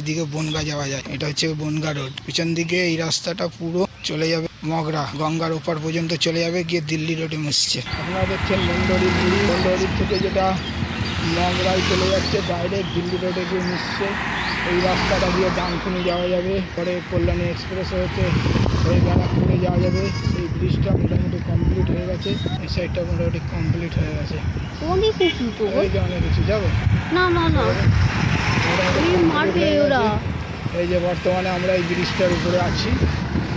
এদিকে বনগা যাওয়া যায়। এটা হচ্ছে বনগা রোড। পিছন দিকে এই রাস্তাটা পুরো চলে যাবে মগরা। গঙ্গার ওপার পর্যন্ত চলে যাবে গিয়ে দিল্লি রোডে মিশছে। আপনারা দেখছেন মন্ডরি মন্ডরির থেকে যেটা মগরায় চলে যাচ্ছে ডাইরেক্ট দিল্লি রোডে গিয়ে মিশছে। এই রাস্তাটা দিয়ে ডানকুনি যাওয়া যাবে। পরে কল্যাণী এক্সপ্রেস হয়েছে ওই ব্যারাকপুরে যাওয়া যাবে। সেই ব্রিজটা মোটামুটি কমপ্লিট হয়ে গেছে। এই সাইডটা মোটামুটি কমপ্লিট হয়ে গেছে। অনেক উঁচু তো। অনেক কিছু যাব? না না না। এই যে বর্তমানে আমরা এই ব্রিজটার উপরে আছি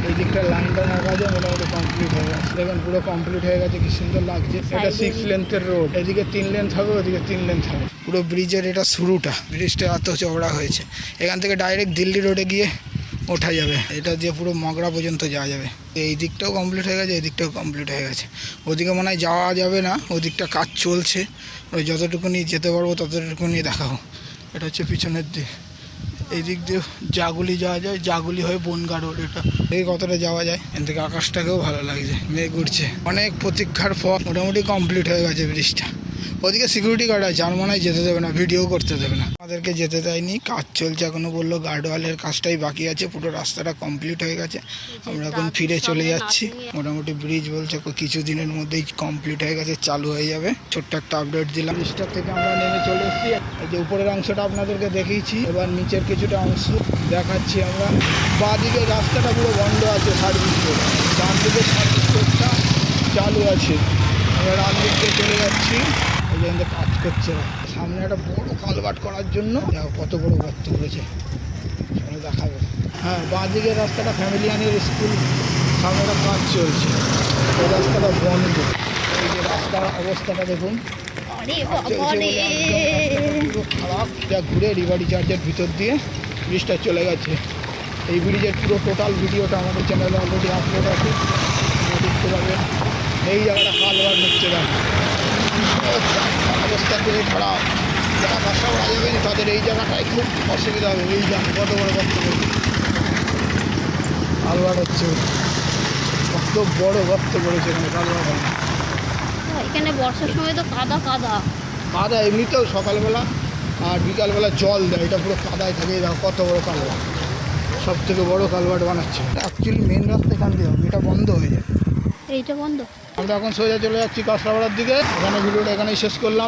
এই দিকটা লাইনটা যায় মোটামুটি কমপ্লিট হয়ে গেছে। দেখুন পুরো কমপ্লিট হয়ে গেছে কি সুন্দর লাগছে। এটা সিক্স লেন্থের রোড এদিকে তিন লেন্থ হবে ওদিকে তিন লেন্থ হবে। পুরো ব্রিজের এটা শুরুটা ব্রিজটা এত চওড়া হয়েছে। এখান থেকে ডাইরেক্ট দিল্লি রোডে গিয়ে ওঠা যাবে। এটা দিয়ে পুরো মগরা পর্যন্ত যাওয়া যাবে। এই দিকটাও কমপ্লিট হয়ে গেছে এই দিকটাও কমপ্লিট হয়ে গেছে। ওদিকে মনে হয় যাওয়া যাবে না ওদিকটা কাজ চলছে। ওই যতটুকুনি যেতে পারব ততটুকুনি দেখাবো। এটা হচ্ছে পিছনের দিক। এই দিক দিয়ে জাগুলি যাওয়া যায়, জাগুলি হয়ে বনগা রোড এটা। এই কতটা যাওয়া যায়? এখান থেকে আকাশটাকেও ভালো লাগছে, মেঘ উঠছে। অনেক প্রতীক্ষার পর মোটামুটি কমপ্লিট হয়ে গেছে ব্রিজটা। ওদিকে সিকিউরিটি গার্ড আছে, আর মনে হয় যেতে দেবে না ভিডিও করতে দেবে না। আমাদেরকে যেতে দেয়নি, কাজ চলছে এখনও বলল গার্ডওয়ালের কাজটাই বাকি আছে, পুরো রাস্তাটা কমপ্লিট হয়ে গেছে। আমরা এখন ফিরে চলে যাচ্ছি। মোটামুটি ব্রিজ বলছে কিছু দিনের মধ্যেই কমপ্লিট হয়ে গেছে, চালু হয়ে যাবে। ছোট্ট একটা আপডেট দিলাম। ব্রিজটার থেকে আমরা নেমে চলে এসেছি। এই যে উপরের অংশটা আপনাদেরকে দেখিয়েছি, এবার নিচের কিছুটা অংশ দেখাচ্ছি আমরা। বাঁদিকে রাস্তাটা পুরো বন্ধ আছে সার্ভিস রোড ডান দিকে সার্ভিস চালু আছে। আমরা ডান দিক চলে যাচ্ছি। এই যে এখানে কাজ করছে। সামনে একটা বড় কালভার্ট করার জন্য কত বড় গর্ত করেছে চলো দেখাবো। হ্যাঁ বাঁ দিকের রাস্তাটা ফ্যামিলিয়ানের স্কুল সামনে একটা কাজ চলছে। এই রাস্তাটা বন্ধ। এই যে রাস্তার অবস্থাটা দেখুন। খারাপ। যা ঘুরে রিভারি চার্জের ভিতর দিয়ে ব্রিজটা চলে গেছে। এই ব্রিজের পুরো টোটাল ভিডিওটা আমাদের চ্যানেলে অলরেডি আপলোড আছে। দেখতে পাবেন। এই জায়গাটা কালবার হচ্ছে রাস্তার অবস্থা খুবই খারাপ যারা বাসা করা যাবে না তাদের এই জায়গাটায় খুব অসুবিধা হবে এই জায়গা কত বড় গর্ত কালবার হচ্ছে কত বড় গর্ত করেছে এখানে কালবার হয় এখানে বর্ষার সময় তো কাদা কাদা। কাদা এমনিতেও সকালবেলা আর বিকালবেলা জল দেয়, এটা পুরো কাদায় থাকে দেখো কত বড় কালভার্ট। সব থেকে বড় কালভার্ট বানাচ্ছে। অ্যাকচুয়ালি মেন রাস্তা এখান দিয়ে এটা বন্ধ হয়ে যায়। এইটা বন্ধ। আমরা এখন সোজা চলে যাচ্ছি কাঁচরাপাড়ার দিকে। এখানে ভিডিওটা এখানেই শেষ করলাম।